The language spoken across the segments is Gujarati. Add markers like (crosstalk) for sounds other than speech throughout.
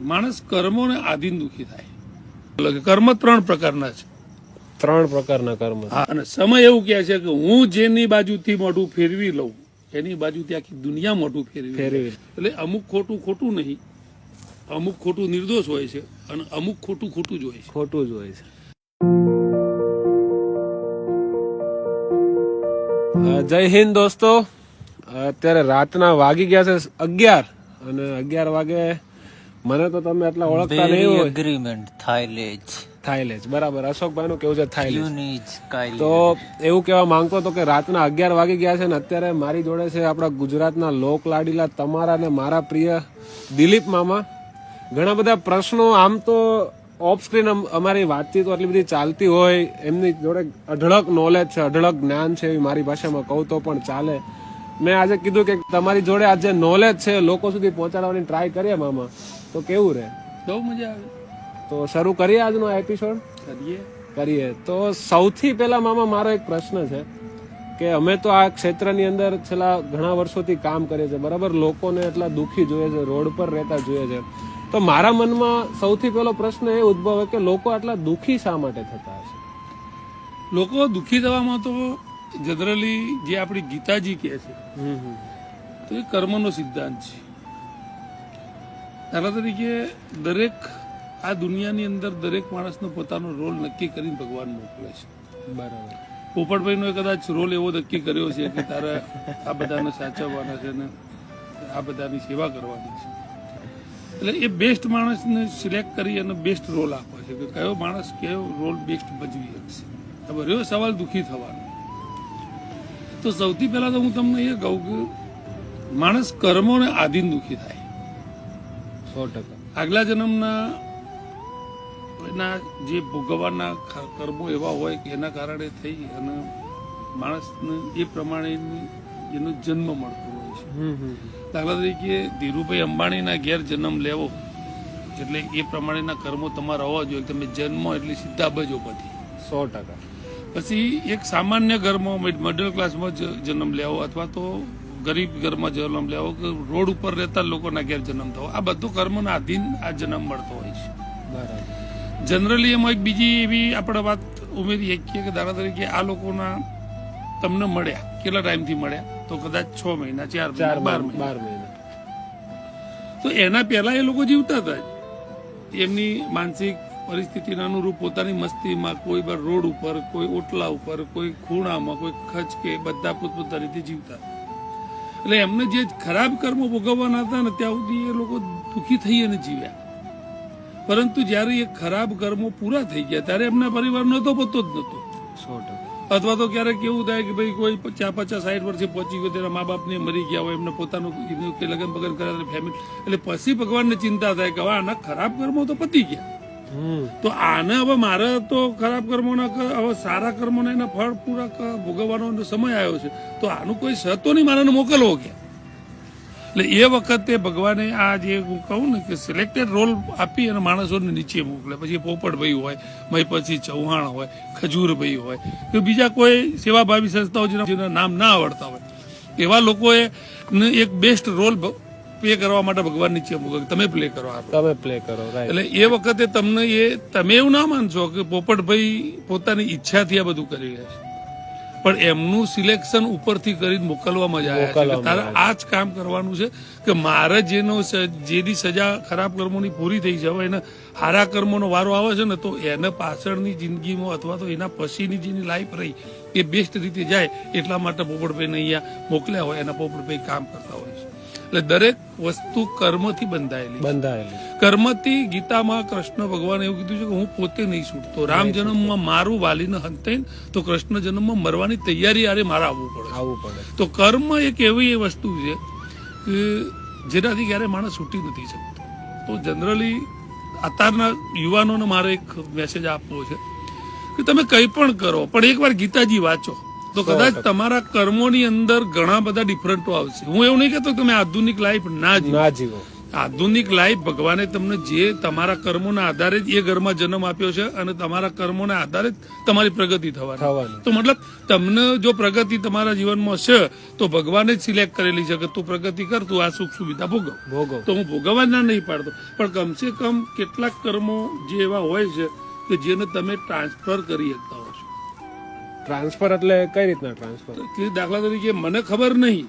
માણસ કર્મોને આધીન દુખી થાય. કર્મ ત્રણ પ્રકારના છે. ત્રણ પ્રકારના કર્મ. અને સમય એવું કહે છે કે હું જેની બાજુથી મોઢું ફેરવી લઉં એની બાજુથી આખી દુનિયા મોઢું ફેરવી. ફેરવી એટલે અમુક ખોટું ખોટું નહીં અમુક ખોટું નિર્દોષ હોય છે અને અમુક ખોટું ખોટું જ હોય છે. ખોટું જ હોય છે. જય હિન્દ દોસ્તો. અત્યારે રાતના વાગી ગયા છે અગિયાર અને અગિયાર વાગે મને તો તમે એટલા ઓળખતા નહીં હોય. એગ્રીમેન્ટ થાઇલેજ થાઈલેજ બરાબર. અશોકભાઈ નું કેવું છે થાઈલેજ તો એવું કહેવા માંગતો હતો કે રાતના અગિયાર વાગી ગયા છે ને અત્યારે મારી જોડે છે આપણા ગુજરાતના લોક લાડીલા તમારા ને મારા પ્રિય દિલીપ મામા. ઘણા બધા પ્રશ્નો આમ તો ઓફ સ્ક્રીન અમારી વાતચીત આટલી બધી ચાલતી હોય એમની જોડે અઢળક નોલેજ છે અઢળક જ્ઞાન છે એવી મારી ભાષામાં કહું તો પણ ચાલે. મેં આજે કીધું કે તમારી જોડે આજે નોલેજ છે લોકો સુધી પહોંચાડવાની ટ્રાય કરીએ મામા. તો કેવું રહે બહુ મજા આવે. તો શરૂ કરીએ આજનો એપિસોડ કરીએ. કરીએ. તો સૌથી પહેલા મામા મારો એક પ્રશ્ન છે કે અમે તો આ ક્ષેત્રની અંદર છેલ્લા ઘણા વર્ષોથી કામ કરીએ છીએ. બરાબર? લોકોને એટલા દુઃખી જોઈએ છે રોડ પર રહેતા જોઈએ છે. તો મારા મનમાં સૌથી પહેલો પ્રશ્ન એ ઉદ્ભવે કે લોકો આટલા દુઃખી શા માટે થતા હશે? લોકો દુઃખી થવામાં તો જનરલી જે આપણી ગીતાજી કહે છે તો એ કર્મનો સિદ્ધાંત છે. દાખલા તરીકે દરેક આ દુનિયાની અંદર દરેક માણસનો પોતાનો રોલ નક્કી કરીને ભગવાન મોકલે છે. બરાબર. પોપટભાઈનો કદાચ રોલ એવો નક્કી કર્યો છે કે તારે આ બધાને સાચવવાના છે ને આ બધાની સેવા કરવાની છે. એટલે એ બેસ્ટ માણસને સિલેક્ટ કરી અને બેસ્ટ રોલ આપે છે કે કયો માણસ કયો રોલ બેસ્ટ ભજવી શકશે. હવે રહ્યો સવાલ દુઃખી થવાનો. તો સૌથી પહેલાં તો હું તમને એ કહું કે માણસ કર્મોને આધીન દુઃખી થાય. સો ટકા. આગલા જન્મના એના જે ભોગવવાના કર્મો એવા હોય કે એના કારણે થઈ અને માણસને એ પ્રમાણેની એનો જન્મ મળતો હોય છે. દાખલા તરીકે ધીરુભાઈ અંબાણીના ઘેર જન્મ લેવો એટલે એ પ્રમાણેના કર્મો તમારા હોવા જોઈએ. તમે જન્મ એટલે સીધા પછી સો ટકા. પછી એક સામાન્ય ઘરમાં મિડલ ક્લાસમાં જન્મ લેવો અથવા તો ગરીબ ઘરમાં જન્મ લેવો કે રોડ ઉપર રહેતા લોકોના ઘેર જન્મ થવો આ બધું કર્મના આધીન આ જન્મ મળતો હોય છે. જનરલી એમાં એક બીજી એવી આપણે વાત ઉમેરી શકીએ કે દાખલા તરીકે આ લોકોના તમને મળ્યા કેટલા ટાઈમથી મળ્યા? તો કદાચ છ મહિના ચાર મહિના બાર મહિના. તો એના પહેલા એ લોકો જીવતા હતા. એમની માનસિક પરિસ્થિતિને અનુરૂપ પોતાની મસ્તીમાં કોઈ bar રોડ ઉપર કોઈ ઓટલા ઉપર કોઈ ખૂણામાં કોઈ ખચકે બધા પોતપોતાની રીતે જીવતા એટલે એમને જે ખરાબ કર્મો ભોગવવાના હતા ને ત્યાં સુધી એ લોકો દુઃખી થઈ અને જીવ્યા. પરંતુ જ્યારે એ ખરાબ કર્મો પૂરા થઈ ગયા ત્યારે એમના પરિવારનો તો પતો જ નહોતો. સો અથવા તો ક્યારેક એવું થાય કે ભાઈ કોઈ પચાસ પચાસ સાઠ વર્ષે પહોંચી ગયો તેના મા બાપને મરી ગયા હોય એમને પોતાનું લગ્ન બગન કર્યા ફેમિલી એટલે પછી ભગવાનને ચિંતા થાય કે હવે આના ખરાબ કર્મો તો પતી ગયા. તો આને હવે મારે તો ખરાબ કર્મોના હવે સારા કર્મોના એના ફળ પૂરા ભોગવવાનો સમય આવ્યો છે. તો આનું કોઈ સતો નહીં મારાને મોકલવો કે. એટલે એ વખતે ભગવાને આ જે હું કહું ને કે સિલેક્ટેડ રોલ આપી અને માણસોને નીચે મોકલે. પછી પોપટભાઈ હોય મય પછી ચૌહાણ હોય, ખજૂરભાઈ હોય. કે બીજા કોઈ સેવાભાવી સંસ્થાઓ જેના નામ ના આવડતા હોય. એવા લોકોએ એક બેસ્ટ રોલ પ્લે કરવા માટે ભગવાન નીચે મોકલે તમે પ્લે કરો તમે પ્લે કરો એટલે એ વખતે તમને એ તમે એવું ના માનશો કે પોપટભાઈ પોતાની ઈચ્છાથી આ બધું કરી રહ્યા છે. પણ એમનું સિલેક્શન ઉપરથી કરી મોકલવામાં જ આવ્યા છે તારે આ જ કામ કરવાનું છે કે મારે જેનો જેની સજા ખરાબ કર્મોની પૂરી થઈ છે હવે એને હારા કર્મોનો વારો આવે છે ને તો એને પાછળની જિંદગીમાં અથવા તો એના પછીની જેની લાઈફ રહી એ બેસ્ટ રીતે જાય એટલા માટે પોપટભાઈને અહીંયા મોકલ્યા હોય એના પોપટભાઈ કામ કરતા હોય છે. એટલે દરેક વસ્તુ કર્મથી બંધાયેલી બંધાયેલી. કર્મથી ગીતામાં કૃષ્ણ ભગવાન એવું કીધું છે કે હું પોતે નહીં છૂટતો. રામ જન્મમાં મારું વાલીને હંતાઈને તો કૃષ્ણ જન્મમાં મરવાની તૈયારી આરે મારે આવવું પડે આવવું પડે. તો કર્મ એક એવી એ વસ્તુ છે કે જેનાથી ક્યારે માણસ છૂટી નથી શકતો. તો જનરલી અત્યારના યુવાનોને મારે એક મેસેજ આપવો છે કે તમે કંઈ પણ કરો. પણ એકવાર ગીતાજી વાંચો. તો કદાચ તમારા કર્મોની અંદર ઘણા બધા ડિફરન્ટો આવશે. હું એવું નહીં કહેતો તમે આધુનિક લાઈફ ના જીવો. ના જીવો. આધુનિક લાઈફ ભગવાને તમને જે તમારા કર્મોના આધારે જ એ ઘરમાં જન્મ આપ્યો છે અને તમારા કર્મોના આધારે જ તમારી પ્રગતિ થવાની. તો મતલબ તમને જો પ્રગતિ તમારા જીવનમાં છે તો ભગવાને જ સિલેક્ટ કરેલી છે કે તું પ્રગતિ કર તું આ સુખ સુવિધા ભોગવ. ભોગવ. તો હું ભોગવવા ના નહીં પાડતો. પણ કમસે કમ કેટલાક કર્મો જે એવા હોય છે કે જેને તમે ટ્રાન્સફર કરી શકતા ટ્રાન્સફર એટલે કઈ રીતના ટ્રાન્સફર? કે દાખલા તરીકે મને ખબર નહીં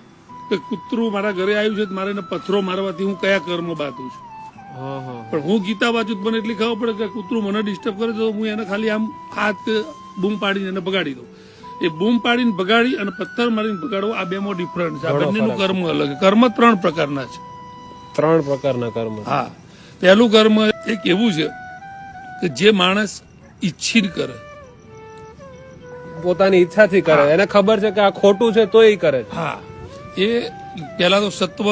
કે કૂતરું મારા ઘરે આવ્યું છે તો મારે એને પથ્થરો મારવાથી હું કયા કર્મ બાંધું છું. પણ હું ગીતા વાંચું મને એટલી ખબર પડે કે કૂતરું મને ડિસ્ટર્બ કરે તો હું એને ખાલી આમ હાથ બૂમ પાડીને એને બગાડી દઉં. એ બૂમ પાડીને બગાડી અને પથ્થર મારીને બગાડવો આ બેમાં ડિફરન્ટ છે. આ બંનેનું કર્મ અલગ કર્મ ત્રણ પ્રકારના છે. ત્રણ પ્રકારના કર્મ હા. પહેલું કર્મ એક એવું છે કે જે માણસ ઈચ્છીને કરે. પોતાની ઈચ્છાથી કરે એને ખબર છે કે આ ખોટું છે તો એ કરે છે. હા. એ પહેલા તો સત્વ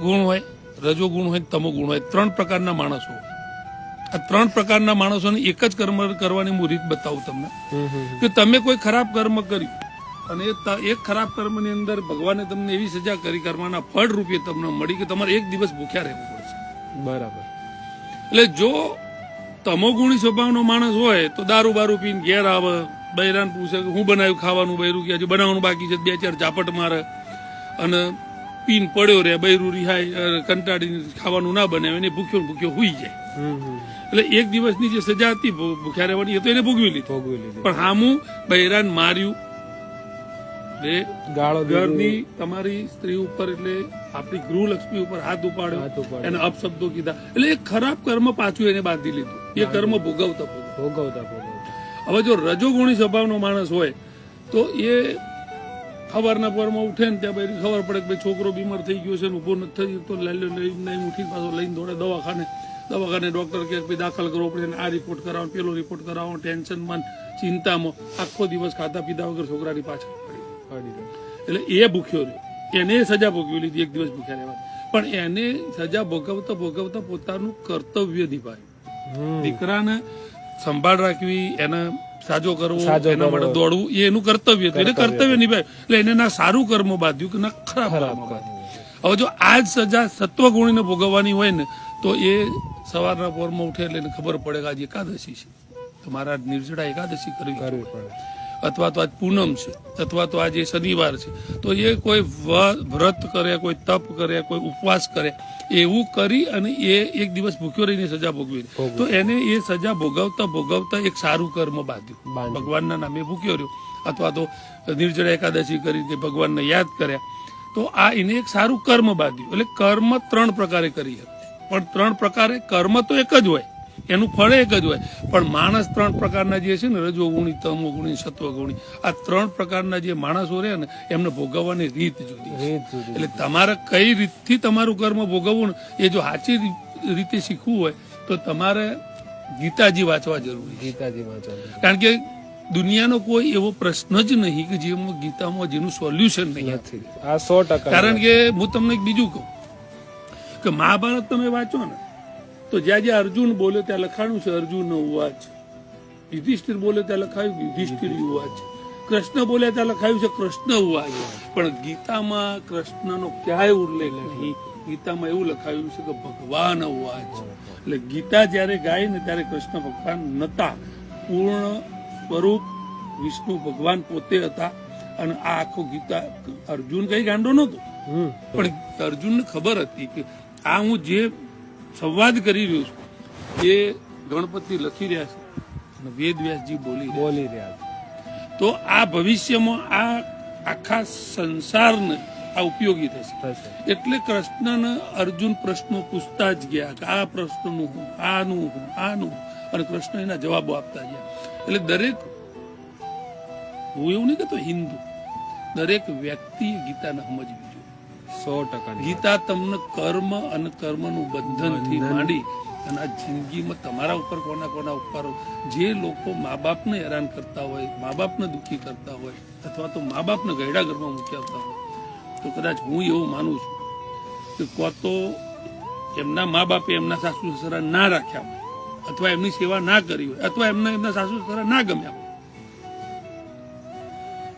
ગુણ હોય રજો ગુણ હોય તમો ગુણ હોય ત્રણ પ્રકારના માણસો આ ત્રણ પ્રકારના માણસોને એક જ કર્મ કરવાની હું રીત બતાવું તમને. કે તમે કોઈ ખરાબ કર્મ કર્યું અને એ એક ખરાબ કર્મની અંદર ભગવાને તમને એવી સજા કરી કર્મના ફળ રૂપે તમને મળી કે તમારે એક દિવસ ભૂખ્યા રહેવું પડશે. બરાબર. એટલે જો તમોગુણી સ્વભાવનો માણસ હોય તો દારૂ બારૂ પીને ઘેર આવે બૈરાન પૂછે કે હું બનાવ્યું ખાવાનું બૈરું કે હજી બનાવવાનું બાકી છે બે ચાર ઝાપટ મારે. અને પીન પડ્યો રે બૈરું રિહાય કંટાળીને ખાવાનું ના બને એને ભૂખ્યો ભૂખ્યો હુઈ જાય. એટલે એક દિવસની જે સજા હતી ભૂખ્યા રહેવાની એ તો એને ભોગવી લીધી. ભોગવી લીધી. પણ હામું બૈરાન માર્યું. ગાળો ઘરની તમારી સ્ત્રી ઉપર એટલે આપણી ગૃહલક્ષ્મી ઉપર હાથ ઉપાડ્યો. એને અપશબ્દો કીધા. એટલે એ ખરાબ કર્મ પાછું એને બાંધી લીધું. એ કર્મ ભોગવતા. ભોગવતા ભોગવતા. હવે જો રજોગુણી સ્વભાવનો માણસ હોય તો એ ખબરના પરમાં ઉઠે ને ત્યાં પછી ખબર પડે કે ભાઈ છોકરો બીમાર થઈ ગયો છે ને ઊભો નથી થઈ તો લાલ્યો લઈને ઉઠી પાછો લઈને દોડે દવાખાને. દવાખાને ડોક્ટર કે ભાઈ દાખલ કરવો પડે આ રિપોર્ટ કરાવો પેલો રિપોર્ટ કરાવો ટેન્શનમાં ચિંતામાં આખો દિવસ ખાતા પીધા વગર છોકરાની પાછળ પડી એટલે એ ભૂખ્યો રહ્યો. એને સજા ભોગવી લીધી એક દિવસ ભૂખ્યા રહેવા પણ એને સજા ભોગવતા ભોગવતા પોતાનું કર્તવ્ય નિભાવ્યું. દીકરાને સંભાળ રાખવી એને સાજો કરવો એના માટે દોડવું એ એનું કર્તવ્ય હતું એને કર્તવ્ય નિભાવ્યું એટલે એને ના સારું કર્મ બાંધ્યું કે ના ખરાબ કર્મ બાંધ્યું. હવે જો આ જ સજા સત્વ ગુણીને ભોગવવાની હોય ને તો એ સવારના પોરમાં ઉઠે એટલે એને ખબર પડે કે આજે એકાદશી છે. તો મારા નિર્જળા એકાદશી કરવી પડે. અથવા તો આજ પૂનમ છે અથવા તો આજે શનિવાર છે. તો એ કોઈ વ્રત કરે કોઈ તપ કરે કોઈ ઉપવાસ કરે એવું કરી અને એ એક દિવસ ભૂખ્યો રહીને સજા ભોગવી તો એને એ સજા ભોગવતા ભોગવતા એક સારું કર્મ બાંધ્યું. ભગવાનના નામે ભૂખ્યો રહ્યો. અથવા તો નિર્જળા એકાદશી કરી કે ભગવાનને યાદ કર્યા. તો આ એને એક સારું કર્મ બાંધ્યું. એટલે કર્મ ત્રણ પ્રકારે કરી પણ ત્રણ પ્રકારે કર્મ તો એક જ હોય. એનું ફળ એક જ હોય. પણ માણસ ત્રણ પ્રકારના જે છે ને રજોગુણી તમોગુણી સત્વગુણી આ ત્રણ પ્રકારના જે માણસો રહે ને એમને ભોગવવાની રીત જુદી એટલે તમારે કઈ રીતથી તમારું કર્મ ભોગવવું ને એ જો સાચી રીતે શીખવું હોય તો તમારે ગીતાજી વાંચવા જરૂરી ગીતાજી વાંચવા કારણ કે દુનિયાનો કોઈ એવો પ્રશ્ન જ નહીં કે જેમાં ગીતામાં જેનું સોલ્યુશન નહીં નથી. આ સો ટકા કારણ કે હું તમને બીજું કહું કે મહાભારત તમે વાંચો ને તો જ્યાં જ્યાં અર્જુન બોલ્યો ત્યાં લખાણું છે અર્જુન ઉવાચ યુધિષ્ઠિર બોલે ત્યાં લખાયું યુધિષ્ઠિર ઉવાચ કૃષ્ણ બોલ્યા ત્યાં લખાયું છે કૃષ્ણ ઉવાચ પણ ગીતામાં કૃષ્ણનો ક્યાંય ઉલ્લેખ નહીં. ગીતામાં એવું લખાયું છે કે ભગવાન ઉવાચ એટલે ગીતા જ્યારે ગાય ને ત્યારે કૃષ્ણ ભગવાન નતા. પૂર્ણ સ્વરૂપ વિષ્ણુ ભગવાન પોતે હતા. અને આ આખો ગીતા અર્જુન કઈ ગાંડો હમ. પણ અર્જુનને ખબર હતી કે આ હું જે સંવાદ કરી રહ્યો છું. એ ગણપતિ લખી રહ્યા છે અને વેદ વ્યાસજી બોલી બોલી રહ્યા છે. તો આ ભવિષ્યમાં આ આખા સંસારને આ ઉપયોગી થશે. એટલે કૃષ્ણને અર્જુન પ્રશ્નો પૂછતા જ ગયા કે આ પ્રશ્નનું હું આનું હું આનું અને કૃષ્ણ એના જવાબો આપતા ગયા. એટલે દરેક હું એવું નહીં કહેતો હિન્દુ દરેક વ્યક્તિએ ગીતાને સમજવી. સો ટકા ગીતા તમને કર્મ અને કર્મનું બંધનથી માંડી અને આ જિંદગીમાં તમારા ઉપર કોના કોના ઉપર જે લોકો મા બાપને હેરાન કરતા હોય મા બાપને દુઃખી કરતા હોય અથવા તો મા બાપને ગયડા ઘરમાં મૂકી આવતા હોય તો કદાચ હું એવું માનું છું કે કો તો એમના મા બાપે એમના સાસુ સસરા ના રાખ્યા હોય અથવા એમની સેવા ના કરી હોય અથવા એમને એમના સાસુ સસરા ના ગમ્યા હોય.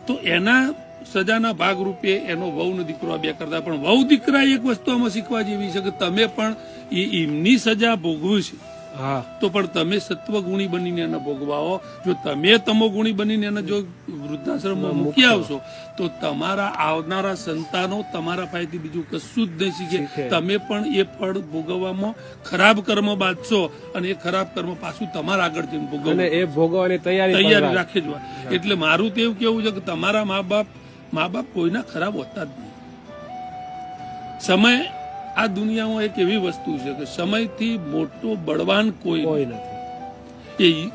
તો એના સજાના ભાગરૂપે એનો વહુ ને દીકરો બે કરતા. પણ વહુ દીકરા એક વસ્તુ આમાં શીખવા જેવી છે કે તમે પણ એમની સજા ભોગવી છે. હા. તો પણ તમે સત્વગુણી બનીને એને ભોગવાઓ. જો તમે તમોગુણી બનીને એને જો વૃદ્ધાશ્રમમાં મૂકી આવશો તો તમારા આવનારા સંતાનો તમારા પાસેથી બીજું કશું જ નહીં શીખે. તમે પણ એ ફળ ભોગવવામાં ખરાબ કર્મ બાંધશો અને એ ખરાબ કર્મ પાછું તમારા આગળ જઈને ભોગવવું એ ભોગવવાની તૈયારી તૈયારી રાખ. રાખે જ હોય. એટલે મારું તો એવું કેવું છે કે તમારા મા બાપ મા બાપ કોઈના ખરાબ હોતા જ નહીં. સમય આ દુનિયામાં એક એવી વસ્તુ છે કે સમયથી મોટો બળવાન કોઈ કોઈ નથી. એ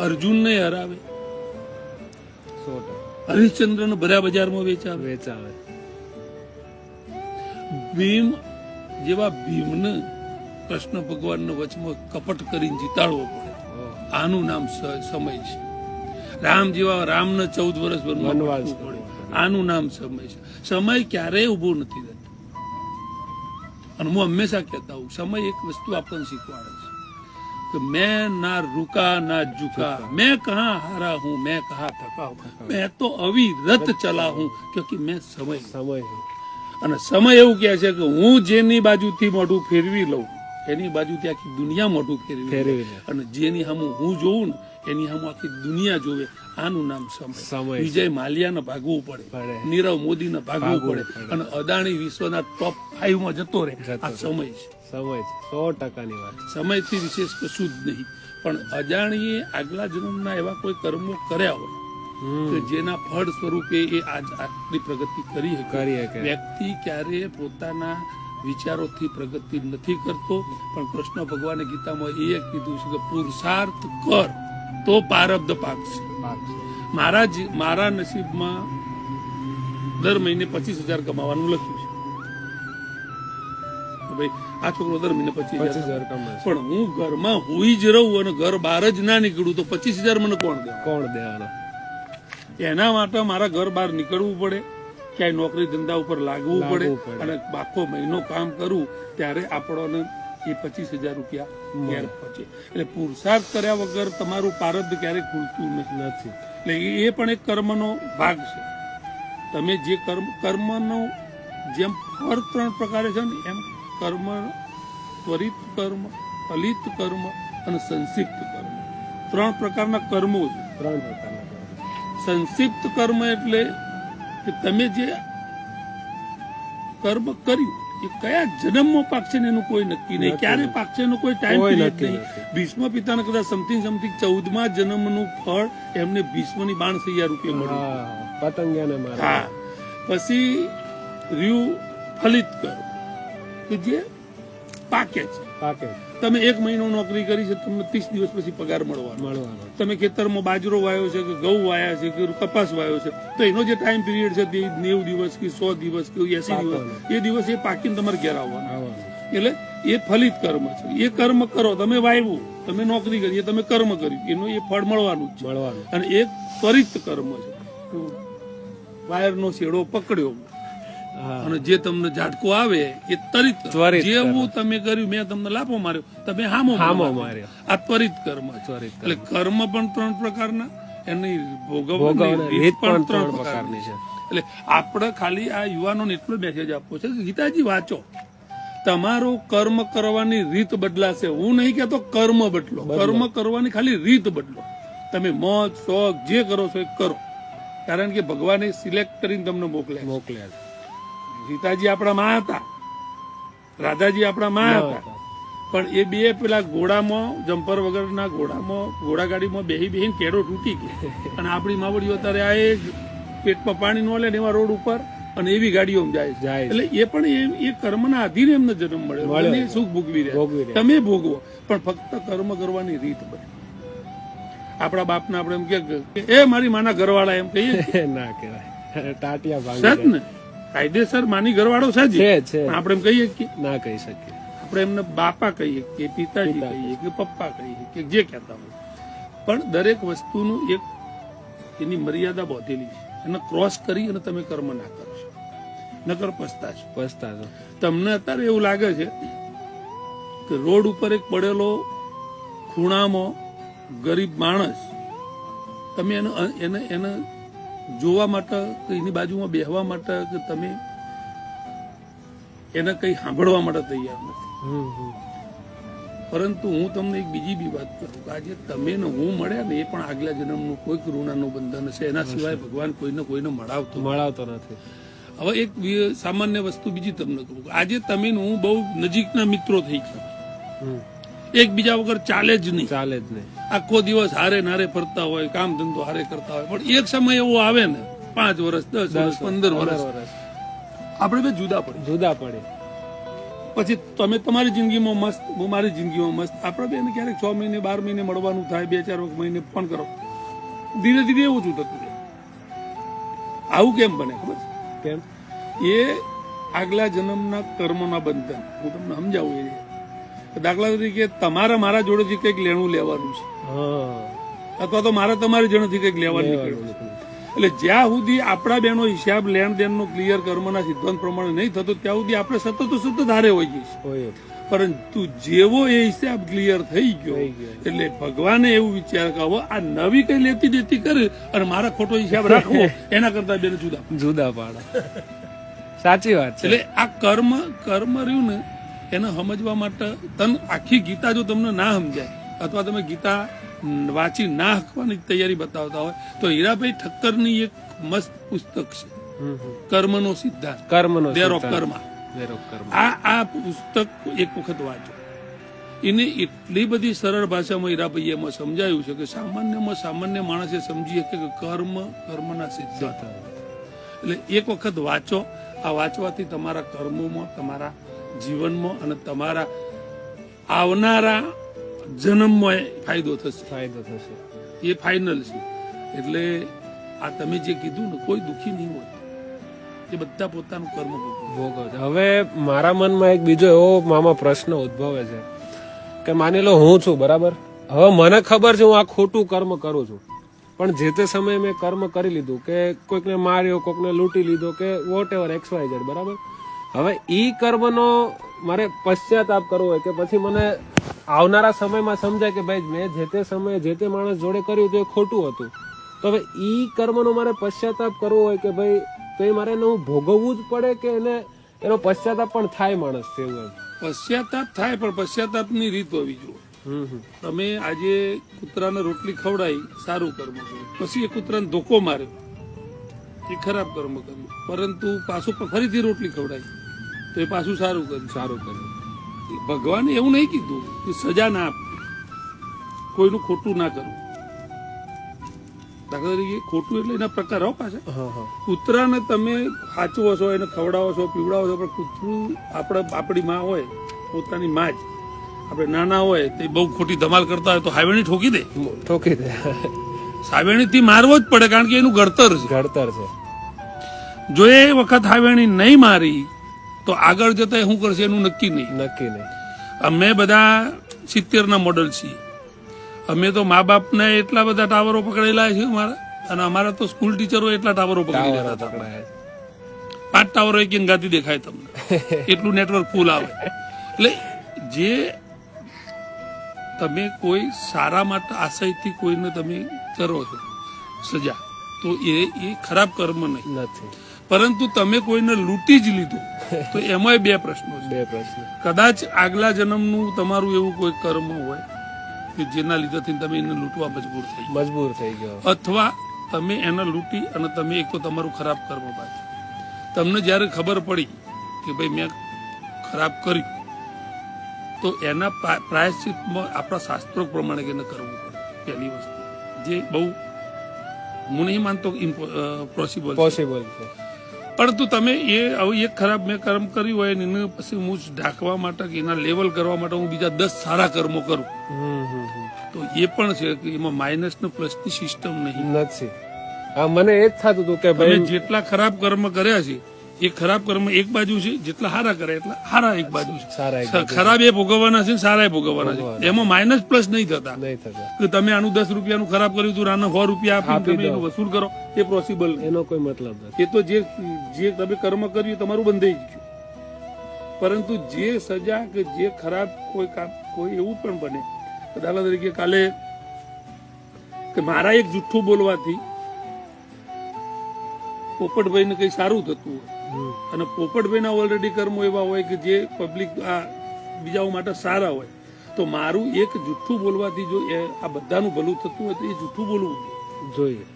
અર્જુનને હરાવે. હરિશ્ચંદ્રને ભર્યા બજારમાં વેચાવે. વેચાવે. ભીમ જેવા ભીમને કૃષ્ણ ભગવાનના વચમાં કપટ કરીને જીતાડવો પડે. આનું નામ સમય છે. રામ જેવા રામને ચૌદ વર્ષ વનવાસ. આનું નામ સમય છે. સમય ક્યારેય ઊભો નથી રહેતો. અને હું હંમેશા કહેતા હોઉં સમય એક વસ્તુ આપણને શીખવાડે છે. કે મેં ના રૂકા ના ઝુકા મેં કહા હારા હું મેં કહા થકા મેં તો અવિરત ચલા હું ક્યોંકि મેં સમય. સમય. અને સમય એવું કહે છે કે હું જેની બાજુથી મોઢું ફેરવી લઉં એની બાજુથી આખી દુનિયા મોઢું ફેરવી. અને જેની સામું હું જોઉં ને એની સામું આખી દુનિયા જોવે. આનું નામ સમય. વિજય માલ્યાને ભાગવું પડે. નીરવ મોદીને ભાગવું પડે. અને અદાણી વિશ્વના ટોપ ફાઈવમાં જતો રહે. આ સમય છે. સમય છે. સો ટકાની વાત સમયથી વિશેષ કશું જ નહીં. પણ અજાણીએ આગલા જન્મના એવા કોઈ કર્મો કર્યા હોય કે જેના ફળ સ્વરૂપે એ આજ આટલી પ્રગતિ કરી શકે. વ્યક્તિ ક્યારે પોતાના વિચારોથી પ્રગતિ નથી કરતો. પણ કૃષ્ણ ભગવાને ગીતામાં એ કીધું છે કે પુરુષાર્થ કર તો પારબ્ધ પાકશે પાક છે. મારા મારા નસીબમાં દર મહિને પચીસ હજાર કમાવાનું લખ્યું છે. ભાઈ આ છોકરો દર મહિને પચીસ હજાર કમાય પણ હું ઘરમાં હોઈ જ રહું અને ઘર બહાર જ ના નીકળું તો પચીસ હજાર મને કોણ દે કોણ દેવાના? એના માટે મારા ઘર બહાર નીકળવું પડે. ક્યાંય નોકરી ધંધા ઉપર લાગવું પડે. અને આખો મહિનો કામ કરું ત્યારે આપણને એ પચીસ હજાર રૂપિયા ઘેર પહોંચે. એટલે પુરુષાર્થ કર્યા વગર તમારું પારદ ક્યારેય ખુલતું નથી. એટલે એ- એ પણ એક કર્મનો ભાગ છે. તમે જે કર્મ કર્મનો જેમ ફળ ત્રણ પ્રકારે છે ને એમ કર્મ ત્વરિત કર્મ ફલિત કર્મ અને સંક્ષિપ્ત કર્મ. ત્રણ પ્રકારના કર્મો ત્રણ પ્રકારના સંક્ષિપ્ત કર્મ એટલે કે તમે જે કર્મ કર્યું એ કયા જન્મમાં પાકશે એનું કોઈ નક્કી નહીં. ક્યારે પાકશે એનો કોઈ ટાઈમ નહીં. ભીષ્મ પિતાને કદાચ સમથિંગ સમથિંગ ચૌદમા જન્મનું ફળ એમને ભીષ્મની બાણ સૈયા રૂપે મળ્યું. પતંગિયાને હા. પછી રહ્યું ફલિત કર કે જે પાકે છે. પાકે તમે એક મહિનો નોકરી કરી છે તમને ત્રીસ દિવસ પછી પગાર મળવાનો. તમે ખેતરમાં બાજરો વાયો છે કે ઘઉં વાયા છે કે કપાસ વાયો છે તો એનો જે ટાઈમ પીરિયડ છે તે નેવું દિવસ કે સો દિવસ કે એસી દિવસ એ દિવસ એ પાકીને તમારે ઘેર આવવાનો. એટલે એ ફલિત કર્મ છે. એ કર્મ કરો તમે વાવ્યું તમે નોકરી કરી તમે કર્મ કર્યું. એનું એ ફળ મળવાનું જ છે. અને એ ત્વરિત કર્મ છે. વાયરનો શેડો પકડ્યો. અને જે તમને ઝાટકો આવે એ ત્વરિત જેવું તમે કર્યું મેં તમને લાફો માર્યો. તમે હામો હામો માર્યો. આ ત્વરિત કર્મ ત્વરિત એટલે કર્મ પણ ત્રણ પ્રકારના એની ભોગવવાની રીત પણ ત્રણ પ્રકારની છે. એટલે આપણે ખાલી આ યુવાનોને એટલો મેસેજ આપવો છે. કે ગીતાજી વાંચો. તમારું કર્મ કરવાની રીત બદલાશે. હું નહીં કહેતો કર્મ બદલો. કર્મ કરવાની ખાલી રીત બદલો. તમે મોજ શોખ જે કરો છો એ કરો. કારણ કે ભગવાને સિલેક્ટ કરીને તમને મોકલ્યા મોકલ્યા. સીતાજી આપણા માં હતા. રાધાજી આપણા માં હતા. પણ એ બે પેલા ઘોડામાં જમ્પર વગરના ઘોડામાં ઘોડાગાડીમાં બેહી બેહીને કેડો તૂટી ગયો. અને આપણી માવડીઓ અત્યારે આ એ પેટમાં પાણી ન લે ને એવા રોડ ઉપર અને એવી ગાડીઓ જાય જાય એટલે એ પણ એ- કર્મના આધીન એમને જન્મ મળ્યો. અને સુખ ભોગવી રહ્યા ભોગવી તમે ભોગવો. પણ ફક્ત કર્મ કરવાની રીત બને. આપણા બાપના આપણે એમ કે એ મારી માના ઘરવાળા એમ કહીએ. (laughs) ના કહેવાય. ટાટિયા ભાગ ને. કાયદેસર માની ઘરવાળો છે છે આપણે એમ કહીએ કે ના કહી શકીએ. આપણે એમને બાપા કહીએ કે પિતાજી પિતા. કહીએ કે પપ્પા કહીએ કે જે કહેતા હોય. પણ દરેક વસ્તુનું એક એની મર્યાદા બોધેલી છે. એને ક્રોસ કરી અને તમે કર્મ ના કરશો નકર પસ્તાશો. પસ્તાશો. તમને અત્યારે એવું લાગે છે કે રોડ ઉપર એક પડેલો ખૂણામાં ગરીબ માણસ તમે એને એને એને જોવા માટે કે એની બાજુમાં બેહવા માટે કે તમે એને કઈ સાંભળવા માટે તૈયાર નથી. પરંતુ હું તમને એક બીજી બી વાત કરું કે આજે તમે ને હું મળ્યા ને એ પણ આગલા જન્મનું કોઈક ઋણાનું બંધન હશે એના સિવાય ભગવાન કોઈને કોઈને મળાવતો. મળાવતો નથી હવે એક સામાન્ય વસ્તુ બીજી તમને કહું આજે તમે હું બહુ નજીકના મિત્રો થઈ ગયા. એકબીજા વગર ચાલે જ નહીં. ચાલે જ નહીં. આખો દિવસ હારે નારે ફરતા હોય કામ ધંધો હારે કરતા હોય. પણ એક સમય એવો આવે ને પાંચ વર્ષ દસ વર્ષ પંદર વર્ષ આપણે બે જુદા પડે. જુદા પડે. પછી તમે તમારી જિંદગીમાં મસ્ત હું મારી જિંદગીમાં મસ્ત. આપણે બેને ક્યારેક છ મહિને બાર મહિને મળવાનું થાય બે ચાર મહિને ફોન કરો. ધીરે ધીરે એવું શું થતું જાય આવું કેમ બને ખબર? કેમ? એ આગલા જન્મના કર્મના બંધન. હું તમને સમજાવું એ. દાખલા તરીકે તમારે મારા જોડેથી કંઈક લેણું લેવાનું છે. અથવા તો મારે તમારી જોડેથી કંઈક લેવાનું નીકળ્યું છે. એટલે જ્યાં સુધી આપણા બેનો હિસાબ લેણ દેણનો ક્લિયર કર્મના સિદ્ધાંત પ્રમાણે નહીં થતો ત્યાં સુધી આપણે સતત સતત ધારે હોય. પરંતુ જેવો એ હિસાબ ક્લિયર થઈ ગયો એટલે ભગવાને એવું વિચાર કે હવે આ નવી કઈ લેતી દેતી કરી અને મારા ખોટો હિસાબ રાખવો (laughs) એના કરતા બેન જુદા જુદા પાડા. સાચી વાત છે. એટલે આ કર્મ કર્મ રહ્યું ને એને સમજવા માટે તન આખી ગીતા જો તમને ના સમજાય અથવા તમે ગીતા વાંચી ના હકવાની તૈયારી બતાવતા હોય તો હીરાભાઈ ઠક્કરની એક મસ્ત પુસ્તક છે. કર્મનો સિદ્ધાંત. કર્મનો દેર ઓફ કર્મા કર્મ આ આ પુસ્તક એક વખત વાંચો. એને એટલી બધી સરળ ભાષામાં હીરાભાઈ એમાં સમજાયું છે કે સામાન્યમાં સામાન્ય માણસે સમજી શકે કે કર્મ કર્મના સિદ્ધાંત. એટલે એક વખત વાંચો. આ વાંચવાથી તમારા કર્મોમાં તમારા જીવનમાં અને તમારા આવનારા જન્મમાં ફાયદો થશે. ફાયદો થશે. એ ફાઇનલ છે. એટલે આ તમે જે કીધું ને કોઈ દુખી નહીં હોય. એ બધા પોતાનું કર્મ ભોગવે. ભોગવે હવે મારા મનમાં એક બીજો એવો મામા પ્રશ્ન ઉદ્ભવે છે કે માની લો હું છું બરાબર? હવે મને ખબર છે હું આ ખોટું કર્મ કરું છું. પણ જે તે સમયે મેં કર્મ કરી લીધું કે કોઈકને માર્યો કોઈકને લૂંટી લીધો કે whatever X Y Z બરાબર? હવે ઈ કર્મનો મારે પશ્ચાતાપ કરવો હોય કે પછી મને આવનારા સમયમાં સમજાય કે ભાઈ મેં જે તે સમયે જે તે માણસ જોડે કર્યું તો એ ખોટું હતું. તો હવે ઈ કર્મનો મારે પશ્ચાતાપ કરવો હોય કે ભાઈ તો એ મારે એને હું ભોગવવું જ પડે કે એને એનો પશ્ચાતાપ પણ થાય માણસ એવું એમ. પશ્ચાતાપ થાય પણ પશ્ચાતાપની રીત હોવી જોઈએ. તમે આજે કૂતરાને રોટલી ખવડાવી સારું કર્મ કર્યું. પછી એ કૂતરાને ધોકો માર્યો. એ ખરાબ કર્મ કર્યું. પરંતુ પાછું ફરીથી રોટલી ખવડાવી. તો એ પાછું સારું કર્યું સારું કર્યું ભગવાને એવું નહીં કીધું કે સજા ના આપવી કોઈનું ખોટું ના કરવું. દાખલા તરીકે ખોટું એટલે એના પ્રકાર હો પાછા. કૂતરાને તમે સાચવો છો એને ખવડાવો છો પીવડાવો છો પણ કૂતરું આપણે આપણી માં હોય પોતાની માં જ. આપણે નાના હોય તે બહુ ખોટી ધમાલ કરતા હોય તો હાવેણી ઠોકી દે. ઠોકી દે. હાવેણીથી મારવો જ પડે કારણ કે એનું ઘડતર છે. ઘડતર છે. જો એ વખત હાવેણી નહીં મારી તો આગળ જતા શું કરશે એનું નક્કી નહીં. નક્કી નહીં. અમે બધા સિત્તેર ના મોડલ છીએ. અમે તો મા બાપને એટલા બધા ટાવરો પકડેલા છે અમારા. અને અમારા તો સ્કૂલ ટીચરો એટલા ટાવરો પકડી લેતા હતા. પાંચ ટાવરો એક ગાતી દેખાય તમને. (laughs) એટલું નેટવર્ક ફૂલ આવે. એટલે જે તમે કોઈ સારા માટે આશયથી કોઈને તમે કરો છો સજા તો એ એ ખરાબ કર્મ નહીં. નથી. પરંતુ તમે કોઈને લૂંટી જ લીધું. તો એમાંય બે પ્રશ્નો છે. બે પ્રશ્ન. કદાચ આગલા જન્મનું તમારું એવું કોઈ કર્મ હોય કે જેના લીધેથી તમે એને લૂંટવા મજબૂર થઈ મજબૂર થઈ ગયો. અથવા તમે એને લૂંટી અને તમે એક તો તમારું ખરાબ કર્મ પાછું. તમને જ્યારે ખબર પડી કે ભાઈ મેં ખરાબ કર્યું તો એના પ્રા- પ્રાયશ્ચિતમાં આપણા શાસ્ત્રો પ્રમાણે એને કરવું પડે. પહેલી વસ્તુ. જે બહુ હું નહીં માનતો પોસિબલ પોસિબલ છે. પરંતુ તમે એ આવી એક ખરાબ મેં કર્મ કર્યું હોય એને પછી હું ઢાંકવા માટે કે એના લેવલ કરવા માટે હું બીજા દસ સારા કર્મો કરું. તો એ પણ છે કે એમાં માઇનસ ને પ્લસની સિસ્ટમ નહીં. નથી. મને એ જ થતું હતું કે ભાઈ જેટલા ખરાબ કર્મ કર્યા છે એ ખરાબ કર્મ એક બાજુ છે જેટલા સારા કરે એટલા સારા એક બાજુ છે. સારા ખરાબ એ ભોગવવાના છે સારા એ ભોગવવાના છે. એમાં માઇનસ પ્લસ નહીં થતા. કે તમે આનું દસ રૂપિયાનું ખરાબ કર્યું હતું આના સો રૂપિયા આપી તમે એનું વસૂલ કરો એ પોસિબલ એનો કોઈ મતલબ નથી. એ તો જે જે તમે કર્મ કર્યું તમારું બંધાઈ ગયું. પરંતુ જે સજા કે જે ખરાબ કોઈ કામ કોઈ એવું પણ બને દાખલા તરીકે કાલે કે મારા એક જુઠ્ઠું બોલવાથી પોપટભાઈને કઈ સારું થતું હોય. અને પોપટભાઈના ઓલરેડી કર્મો એવા હોય કે જે પબ્લિક આ બીજાઓ માટે સારા હોય તો મારું એક જુઠ્ઠું બોલવાથી જો આ બધાનું ભલું થતું હોય તો એ જુઠ્ઠું બોલવું જોઈએ.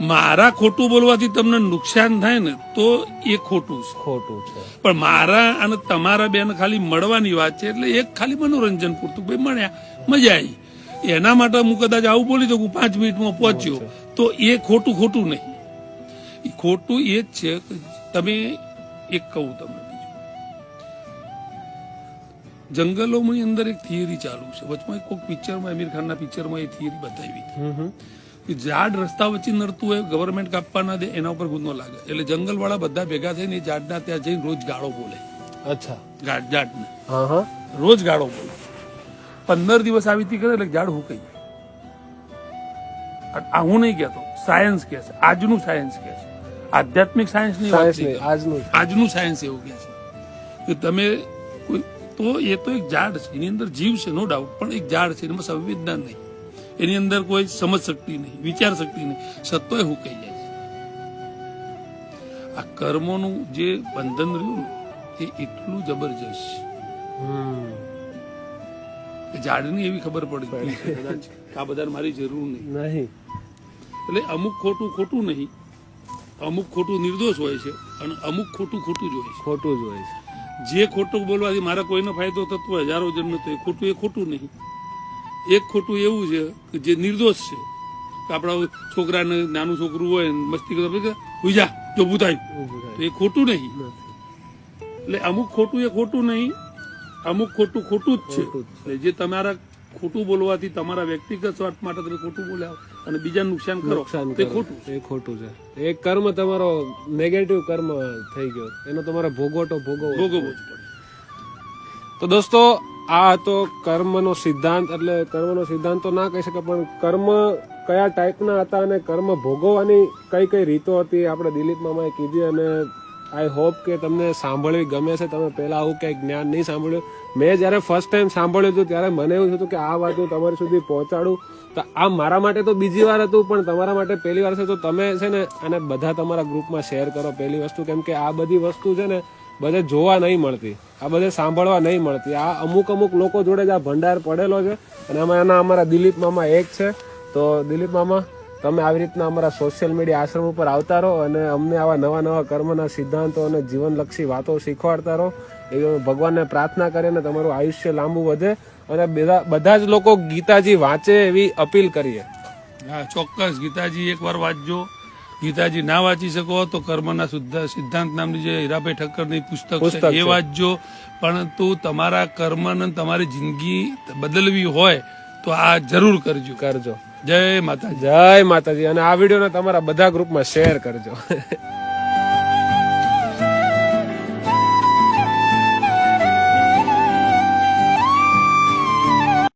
મારા ખોટું બોલવાથી તમને નુકસાન થાય ને તો એ ખોટું છે. ખોટું છે. પણ મારા અને તમારા બેન ખાલી મળવાની વાત છે એટલે એક ખાલી મનોરંજન પૂરતું ભાઈ મળ્યા મજા આવી. એના માટે હું કદાચ આવું બોલી દઉં પાંચ મિનિટમાં પહોંચ્યો તો એ ખોટું ખોટું નહીં. એ ખોટું એ જ છે કે તમે એક કહું તમને જંગલોની અંદર એક થિયરી ચાલુ છે. વચમાં કોઈક પિક્ચરમાં આમિર ખાનના પિક્ચરમાં એ થિયરી બતાવી હતી. કે ઝાડ રસ્તા વચ્ચે નડતું હોય ગવર્મેન્ટ કાપવા ના દે એના ઉપર ગુનો લાગે. એટલે જંગલવાળા બધા ભેગા થઈને ઝાડના ત્યાં જઈને રોજ ગાળો બોલે. અચ્છા. ઝાડ ઝાડને. રોજ ગાળો બોલે. પંદર દિવસ આવી હતી કરે એટલે ઝાડ હું કહી આ હું નહીં કહેતો સાયન્સ કે છે. આજનું સાયન્સ કે છે. આધ્યાત્મિક સાયન્સની વાત નહીં આજનું આજનું સાયન્સ એવું કે છે. કે તમે કોઈ તો એ તો એક ઝાડ છે એની અંદર જીવ છે નો ડાઉટ પણ એક ઝાડ છે એમાં સંવેદના નહીં. એની અંદર કોઈ સમજ શક્તિ નહીં વિચાર શક્તિ નહીં. સત્તોય હું કહી જાય છે. આ કર્મોનું જે બંધન રહ્યું ને એ એટલું જબરજસ્ત હમ. છે ઝાડની એવી ખબર પડી છે આ બધાને મારી જરૂર નહીં. એટલે અમુક ખોટું ખોટું નહીં અમુક ખોટું નિર્દોષ હોય છે અને અમુક ખોટું ખોટું જ હોય છે. ખોટું જ હોય છે. જે ખોટું બોલવાથી મારા કોઈનો ફાયદો થતો હોય હજારો જન્મ તો એ ખોટું એ ખોટું નહીં. એક ખોટું એવું છે કે જે નિર્દોષ છે. આપણા છોકરાને નાનું છોકરું હોય મસ્તી કરતા હુઈ જા ભૂતાયું તો એ ખોટું નહીં. એટલે અમુક ખોટું એ ખોટું નહીં અમુક ખોટું ખોટું જ છે. જ તમારા ખોટું બોલવાથી તમારા વ્યક્તિગત સ્વાર્થ માટે તમે ખોટું બોલ્યા અને બીજાને નુકસાન કરો નુકસાન તે ખોટું એ ખોટું છે. એ કર્મ તમારો નેગેટિવ કર્મ થઈ ગયો. એનો તમારે ભોગવટો ભોગવવો ભોગવવો જ પડે. તો દોસ્તો આ હતો કર્મનો સિદ્ધાંત એટલે કર્મનો સિદ્ધાંત તો ના કહી શકે પણ કર્મ કયા ટાઈપના હતા અને કર્મ ભોગવવાની કઈ કઈ રીતો હતી આપણે દિલીપ મામાએ કીધી અને આઈ હોપ કે તમને સાંભળવી ગમે છે. તમે પહેલા આવું કંઈક જ્ઞાન નહીં સાંભળ્યું. મેં જ્યારે ફર્સ્ટ ટાઈમ સાંભળ્યું હતું, ત્યારે મને એવું થયું કે આ વાત હું તમારી સુધી પહોંચાડું. તો આ મારા માટે તો બીજી વાર હતું, પણ તમારા માટે પહેલી વાર છે, તો તમે છે ને આને બધા તમારા ગ્રુપમાં શેર કરો. પહેલી વસ્તુ કેમ કે આ બધી વસ્તુ છે ને બધે જોવા નહીં મળતી. આ બધે સાંભળવા નહીં મળતી. આ અમુક અમુક લોકો જોડે જ આ ભંડાર પડેલો છે, અને આમાં એના અમારા દિલીપ મામા એક છે. તો દિલીપ મામા, તમે આવી રીતના અમારા સોશિયલ મીડિયા આશ્રમ ઉપર આવતા રહો અને અમને આવા નવા નવા કર્મના સિદ્ધાંતો અને જીવનલક્ષી વાતો શીખવાડતા રહો. ભગવાનને પ્રાર્થના કરીને તમારું આયુષ્ય લાંબુ વધે અને બધા બધા જ લોકો ગીતાજી વાંચે એવી અપીલ કરીએ. હા ચોક્કસ. ગીતાજી એકવાર વાંચજો. ગીતાજી ના વાંચી શકો તો કર્મના શુદ્ધ સિદ્ધાંત નામની જે હીરાભાઈ ઠક્કરની પુસ્તક. એ વાંચજો. પરંતુ તમારા કર્મને તમારી જિંદગી બદલવી હોય તો આ જરૂર કરજો. કરજો. જય માતા જય માતાજી. અને આ વિડીયોને તમારા બધા ગ્રુપમાં શેર કરજો. (laughs)